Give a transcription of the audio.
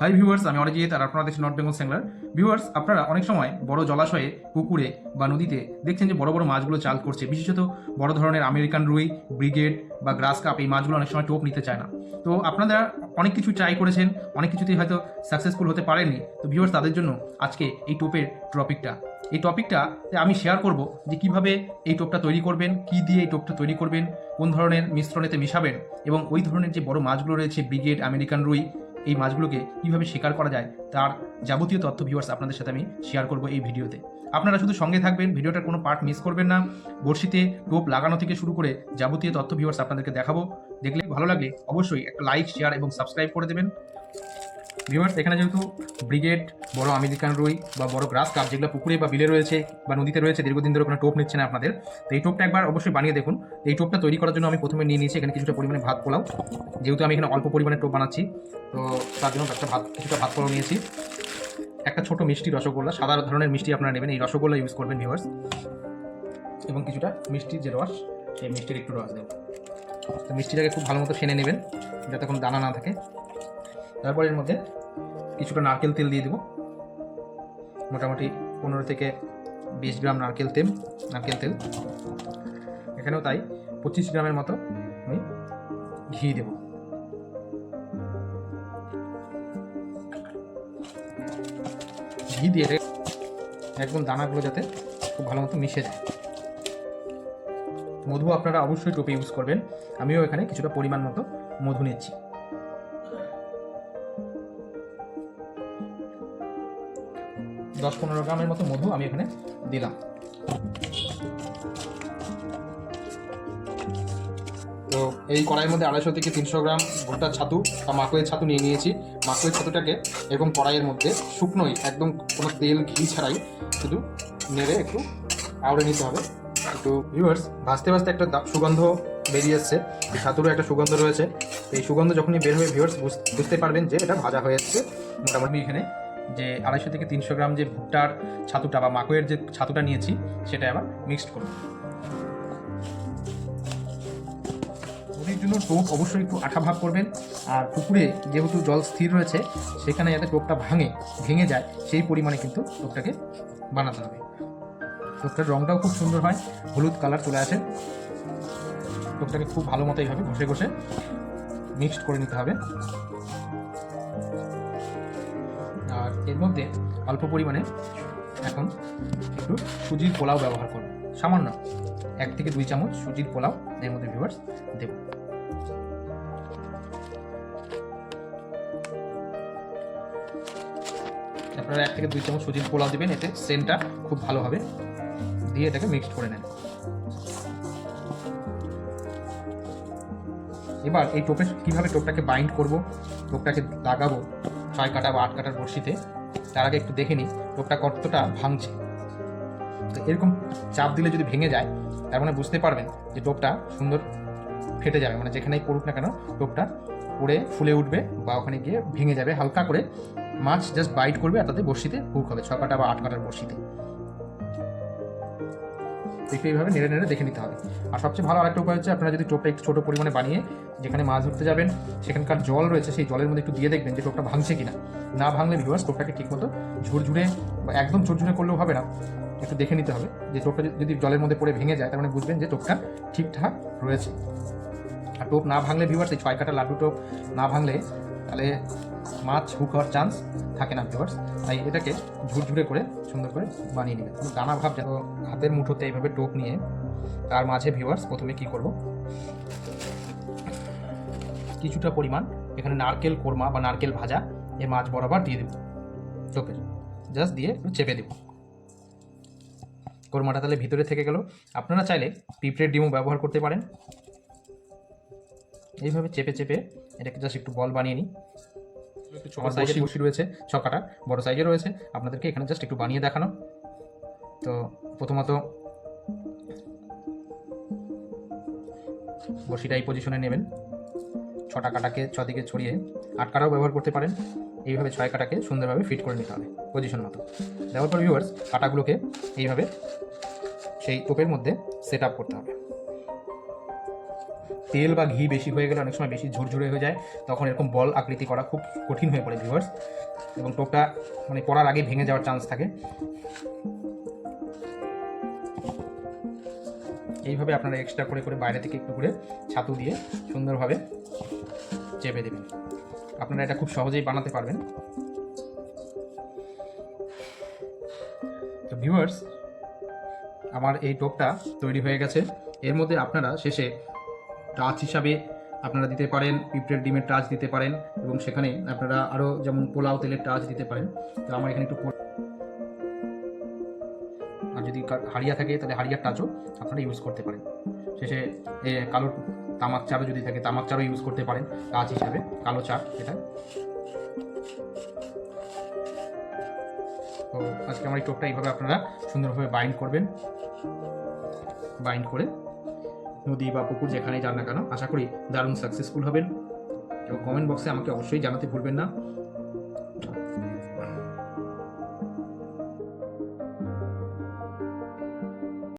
Hi viewers আমি অরিজিৎ আর আপনারা দেখছেন নর্থ বেঙ্গল স্যাংলার ভিউয়ার্স আপনারা অনেক সময় বড় জলাশয়ে, পুকুরে বা নদীতে দেখছেন যে বড় বড় মাছগুলো চাল করছে। বিশেষত বড় ধরনের আমেরিকান রুই, ব্রিগেড বা গ্রাস কাপ এই মাছগুলো অনেক সময় টোপ নিতে চায় না। তো আপনারা অনেক কিছু ট্রাই করেছেন, অনেক কিছুতেই হয়তো সাকসেসফুল হতে পারেননি। তো ভিউয়ার্স তাদের জন্য আজকে এই টোপের টপিকটা এই টপিকটা আমি শেয়ার করব যে কীভাবে এই টোপটা তৈরি করবেন, কি দিয়ে এই টোপটা তৈরি করবেন, কোন ধরনের মিশ্রণেতে মিশাবেন এবং ওই ধরনের যে বড় মাছগুলো রয়েছে, ব্রিগেড, আমেরিকান রুই এই মাছগুলোকে কীভাবে শিকার করা যায় তার যাবতীয় তথ্য ভিউয়ার্স আপনাদের সাথে আমি শেয়ার করব এই ভিডিওতে। আপনারা শুধু সঙ্গে থাকবেন, ভিডিওটার কোনো পার্ট মিস করবেন না। বড়শিতে টোপ লাগানো থেকে শুরু করে যাবতীয় তথ্য ভিউয়ার্স আপনাদেরকে দেখাবো। দেখলে ভালো লাগলে অবশ্যই একটা লাইক শেয়ার এবং সাবস্ক্রাইব করে দেবেন। ভিউয়ার্স এখানে যেহেতু ব্রিগেড, বড় আমেরিকান রুই বা বড় গ্রাস কাপ যেগুলো পুকুরে বা বিলে রয়েছে বা নদীতে রয়েছে, দীর্ঘদিন ধরে কোনো টোপ নিচ্ছে না আপনাদের। তো এই টোপটা একবার অবশ্যই বানিয়ে দেখুন। এই টোপটা তৈরি করার জন্য আমি প্রথমে নিয়ে নিয়েছি এখানে কিছুটা পরিমাণে ভাত পোলাও। যেহেতু আমি এখানে অল্প পরিমাণে টোপ বানাচ্ছি, তো তার জন্য একটা ভাত, কিছুটা ভাত পোলাও নিয়েছি। একটা ছোট মিষ্টি রসগোল্লা, সাদা ধরনের মিষ্টি আপনারা নেবেন, এই রসগোল্লা ইউজ করবেন ভিউয়ার্স এবং কিছুটা মিষ্টির যে রস সেই মিষ্টির একটু রস দেবেন তো মিষ্টিটাকে খুব ভালো মতো সেনে নেবেন, যাতে কোনো দানা না থাকে। তারপর এর মধ্যে কিছুটা নারকেল তেল দিয়ে দেবো। মোটামুটি পনেরো থেকে বিশ গ্রাম নারকেল তেল নারকেল তেল। এখানেও তাই পঁচিশ গ্রামের মতো আমি ঘি দেব। ঘি দিয়ে একদম দানাগুলো যাতে খুব ভালো মতো মিশে যায়। মধু আপনারা অবশ্যই টোপে ইউজ করবেন। আমিও এখানে কিছুটা পরিমাণ মতো মধু নিচ্ছি। দশ পনেরো গ্রামের মতো মধু আমি এখানে দিলাম। তো এই কড়াইয়ের মধ্যে আড়াইশো থেকে তিনশো গ্রাম ভুট্টার ছাতু বা মাকইয়ের ছাতু নিয়ে নিয়েছি। মাকইয়ের ছাতুটাকে এরকম কড়াইয়ের মধ্যে শুকনোই একদম কোনো তেল, ঘি ছাড়াই শুধু নেড়ে একটু আউড়ে নিতে হবে। একটু ভিউয়ার্স ভাজতে ভাজতে একটা সুগন্ধ বেরিয়ে এসছে। এই ছাতুরও একটা সুগন্ধ রয়েছে। এই সুগন্ধ যখনই বের হয়ে ভিউয়ার্স বুঝতে পারবেন যে এটা ভাজা হয়ে যাচ্ছে মোটামুটি এখানে যে আড়াইশো থেকে তিনশো গ্রাম যে ভুট্টার ছাতুটা বা মাকইয়ের যে ছাতুটা নিয়েছি, সেটা আবার মিক্সড করব। নদীর জন্য টোপ অবশ্যই একটু আঠা ভাগ করবেন। আর পুকুরে যেহেতু জল স্থির রয়েছে, সেখানে যাতে টোপটা ভাঙে, ভেঙে যায়, সেই পরিমাণে কিন্তু টোপটাকে বানাতে হবে। টোপটার রঙটাও খুব সুন্দর হয়, হলুদ কালার চলে আসে। টোপটাকে খুব ভালো মতো এইভাবে ঘষে ঘষে মিক্সড করে নিতে হবে। এর মধ্যে অল্প পরিমাণে এখন একটু সুজির পোলাও ব্যবহার করব। সামান্য এক থেকে দুই চামচ সুজির পোলাও এর মধ্যে ভিউয়ার্স দেব। আপনারা এক থেকে দুই চামচ সুজির পোলাও দেবেন, এতে সেন্টটা খুব ভালো হবে। দিয়ে এটাকে মিক্সড করে নেন এবার এই টোপে কীভাবে টোপটাকে বাইন্ড করব, টোপটাকে লাগাবো, ছয় কাটা বা আট কাটার বড়শিতে তার আগে একটু দেখে নিই, লোকটা কতটা ভাঙছে। তো এরকম চাপ দিলে যদি ভেঙে যায়, তার মানে বুঝতে পারবেন যে টোপটা সুন্দর ফেটে যাবে। মানে যেখানেই পড়ুক না কেন টোপটা পড়ে ফুলে উঠবে বা ওখানে গিয়ে ভেঙে যাবে। হালকা করে মাছ জাস্ট বাইট করবে আর তাতে বড়শিতে হুক হবে ছ কাটা বা আট কাটার বড়শিতে। দেখে এইভাবে নেড়ে নেড়ে দেখে নিতে হবে। আর সবচেয়ে ভালো আরেকটা উপায় হচ্ছে আপনারা যদি টোপটা একটু ছোটো পরিমাণে বানিয়ে যেখানে মাছ ধরতে যাবেন, সেখানকার জল রয়েছে, সেই জলের মধ্যে একটু দিয়ে দেখবেন যে টোপটা ভাঙছে কিনা। না ভাঙলে ভিউয়ার্স টোপটাকে ঠিকমতো ঝুরঝুরে বা একদম ঝুরঝুরে করলেও হবে না। একটু দেখে নিতে হবে যে টোপটা যদি জলের মধ্যে পড়ে ভেঙে যায়, তার মানে বুঝবেন যে টোপটা ঠিকঠাক রয়েছে। আর টোপ না ভাঙলে ভিউয়ার্স এই ছয় কাটা লাড্ডু টোপ না ভাঙলে তাহলে মাছ হুক হওয়ার চান্স থাকে না ভিউয়ার্স তাই এটাকে ঝুরঝুরে করে সুন্দর করে বানিয়ে নেবেন দানা ভাব যেন হাতের মুঠোতে এইভাবে টোপ নিয়ে তার মাঝে ভিউয়ার্স প্রথমে কি করব? কিছুটা পরিমাণ এখানে নারকেল কোরমা বা নারকেল ভাজা এর মাছ বরাবর দিয়ে দেবো টোপের জাস্ট দিয়ে চেপে দেবো। কোরমাটা তাহলে ভিতরে থেকে গেল। আপনারা চাইলে পিঁপড়ের ডিমও ব্যবহার করতে পারেন। এইভাবে চেপে চেপে এটাকে জাস্ট একটু বল বানিয়ে নিই। একটু ছোট সাইজের বসি রয়েছে ছকাটা বড় সাইজে রয়েছে। আপনাদেরকে এখানে জাস্ট একটু বানিয়ে দেখানো। তো প্রথমত বসিটা এই পজিশনে নেবেন। ছটা কাটাকে ছদিকে ছড়িয়ে আট কাটাও ব্যবহার করতে পারেন। এইভাবে ছয় কাটাকে সুন্দরভাবে ফিট করে নিতে হবে পজিশন মতো। দেওয়ার পর ভিউয়ার্স কাটাগুলোকে এইভাবে সেই টোপের মধ্যে সেট আপ করতে হবে। তেল বা ঘি বেশি হয়ে গেলে অনেক সময় বেশি ঝুরঝুরে হয়ে যায়, তখন এরকম বল আকৃতি করা খুব কঠিন হয়ে পড়ে ভিউয়ার্স এবং টোপটা মানে পড়ার আগে ভেঙে যাওয়ার চান্স থাকে। এইভাবে আপনারা এক্সট্রা করে করে বাইরে থেকে একটু করে ছাতু দিয়ে সুন্দরভাবে চেপে দেবেন। আপনারা এটা খুব সহজেই বানাতে পারবেন। তো ভিউয়ার্স আমার এই টোপটা তৈরি হয়ে গেছে। এর মধ্যে আপনারা শেষে টাচ হিসাবে আপনারা দিতে পারেন, পিঁপড়ের ডিমের টাচ দিতে পারেন এবং সেখানে আপনারা আরও যেমন পোলাও তেলের টাচ দিতে পারেন। তো আমার এখানে একটু আর যদি হাড়িয়া থাকে তাহলে হাড়িয়ার টাচও আপনারা ইউজ করতে পারেন। শেষে কালো তামাক চারও যদি থাকে, তামাক চারও ইউজ করতে পারেন টাচ হিসাবে, কালো চা এটা। আজকে আমার এই টোপটা এইভাবে আপনারা সুন্দরভাবে বাইন্ড করবেন। বাইন্ড করে নদী বা পুকুর যেখানেই যান না কেন, আশা করি দারুণ সাকসেসফুল হবেন। এবং কমেন্ট বক্সে আমাকে অবশ্যই জানাতে ভুলবেন না।